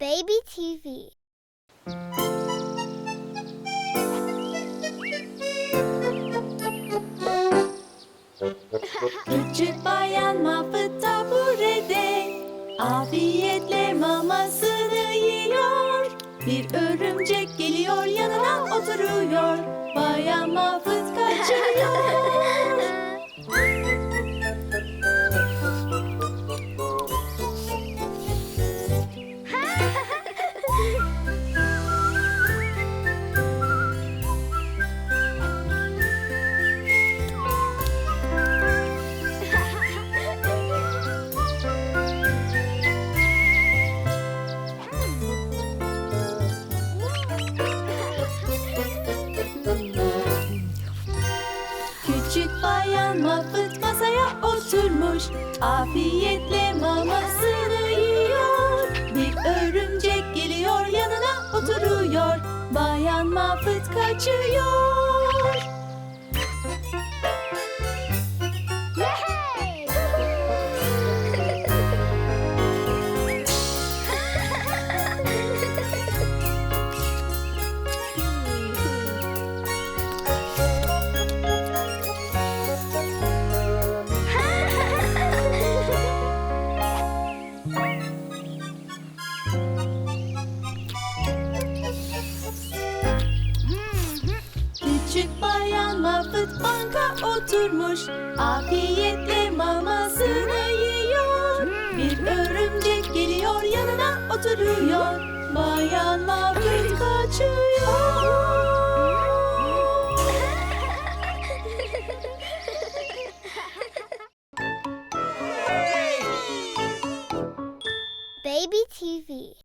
Baby TV. Küçük bayan Muffet taburede Afiyetle mamasını yiyor Bir örümcek geliyor yanına oturuyor Bayan Muffet Küçük bayan Muffet masaya oturmuş. Afiyetle mamasını yiyor. Bir örümcek geliyor yanına oturuyor. Bayan Muffet kaçıyor Armut banka oturmuş Afiyetle mamasını yiyor. Bir örümcek geliyor yanına oturuyor. Bayan Mavrit kaçıyor. Baby TV